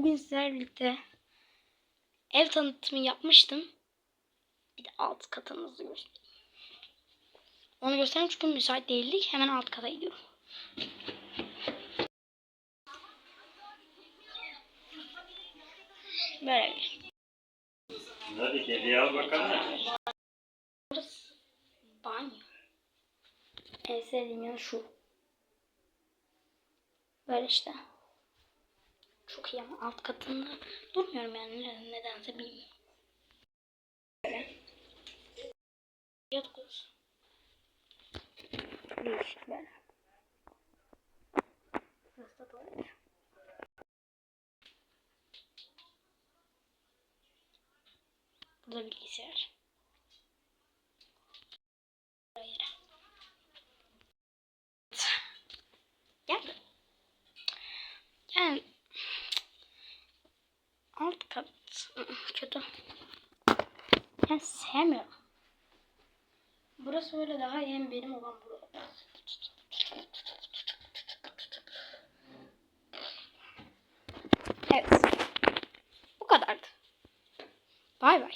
bugün sizlerle birlikte ev tanıtımı yapmıştım. Bir de alt katımızı göstereyim. Onu göstereyim çünkü müsait değildik. Hemen alt kata gidiyorum. Böyle bir. Hadi kediye al bakalım. Burası banyo. En sevdiğim yanı şu. Böyle işte. Çok iyi ama alt katında durmuyorum yani neden- nedense bilmiyorum. Böyle. Odası. Değişik böyle. Burası da tuvalet. Burada bilgisayar. Hayır. Yani, yani ı-ı, kötü. Yani sevmiyorum. Burası böyle daha hem benim olan burada. Evet. Bu kadardı. Bay bay.